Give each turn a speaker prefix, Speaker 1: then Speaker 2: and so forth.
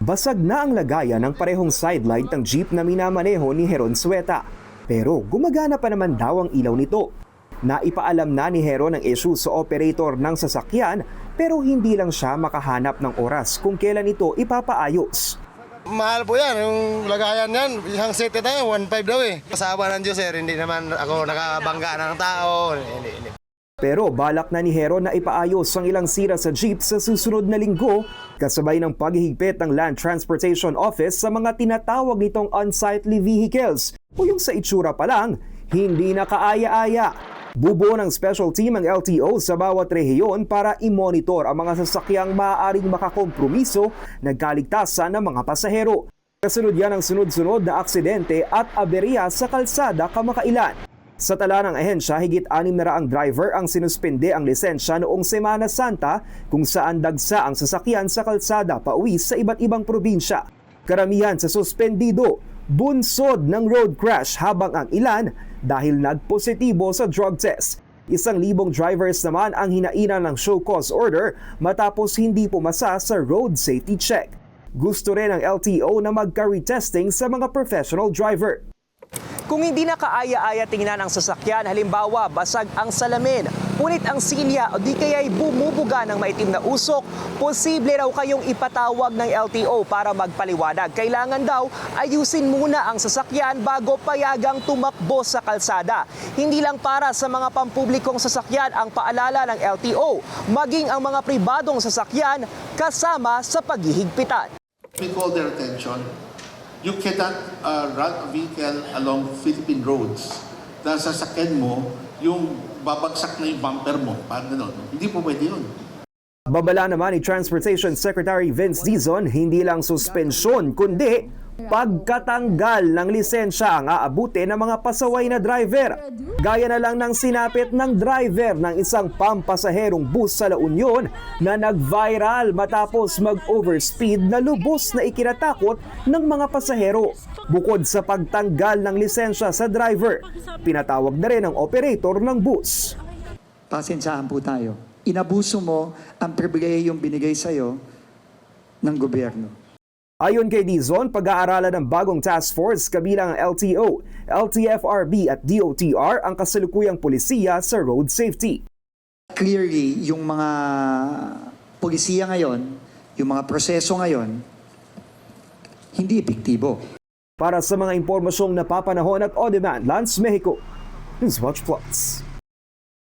Speaker 1: Basag na ang lagayan ng parehong sidelight ng jeep na minamaneho ni Heron Sueta. Pero gumagana pa naman daw ang ilaw nito. Naipaalam na ni Hero ng issue sa operator ng sasakyan pero hindi lang siya makahanap ng oras kung kailan ito ipapaayos.
Speaker 2: Mahal po yan, yung lagayan yan, isang set na yan, 1.5 daw eh. Kasama ng Diyos sir, hindi naman ako nakabangga ng tao. Hindi, hindi.
Speaker 1: Pero balak na ni Hero na ipaayos ang ilang sira sa jeep sa susunod na linggo kasabay ng paghihigpit ng Land Transportation Office sa mga tinatawag nitong unsightly vehicles o yung sa itsura pa lang, hindi na kaaya-aya. Bubuo ng special team ang LTO sa bawat rehiyon para i-monitor ang mga sasakyang maaaring makakompromiso ng kaligtasan ng mga pasahero. Kasunod yan ang sunod-sunod na aksidente at aberya sa kalsada kamakailan. Sa tala ng ahensya, higit anim na raang driver ang sinuspende ang lisensya noong Semana Santa kung saan dagsa ang sasakyan sa kalsada pauwi sa iba't ibang probinsya. Karamihan sa suspendido, bunsod ng road crash habang ang ilan dahil nagpositibo sa drug test. Isang libong drivers naman ang hinainan ng show cause order matapos hindi pumasa sa road safety check. Gusto rin ng LTO na magka-retesting sa mga professional driver. Kung hindi na kaaya-aya tingnan ang sasakyan, halimbawa basag ang salamin, punit ang silya o di kaya'y bumubuga ng maitim na usok, posible raw kayong ipatawag ng LTO para magpaliwanag. Kailangan daw ayusin muna ang sasakyan bago payagang tumakbo sa kalsada. Hindi lang para sa mga pampublikong sasakyan ang paalala ng LTO, maging ang mga pribadong sasakyan kasama sa paghihigpitan.
Speaker 3: we call their attention. You cannot uh, run a vehicle along Philippine roads na sasakyan mo yung babagsak na yung bumper mo. Paano nun? Hindi po pwede yun.
Speaker 1: Babala naman ni Transportation Secretary Vince Dizon, hindi lang suspensyon kundi pagkatanggal ng lisensya ang aabuti ng mga pasaway na driver. Gaya na lang ng sinapit ng driver ng isang pampasaherong bus sa La Union na nag-viral matapos mag-overspeed na lubos na ikinatakot ng mga pasahero. Bukod sa pagtanggal ng lisensya sa driver, pinatawag na rin ang operator ng bus.
Speaker 4: pasensyahan po tayo. Inabuso mo ang pribilehiyong binigay sa'yo ng gobyerno.
Speaker 1: Ayon kay Dizon, pag-aaralan ng bagong task force kabilang ang LTO, LTFRB at DOTR ang kasalukuyang polisiya sa road safety.
Speaker 4: Clearly, yung mga polisiya ngayon, yung mga proseso ngayon, hindi epektibo.
Speaker 1: Para sa mga impormasyong napapanahon at on-demand, Lance Mexico, Newswatch Plus.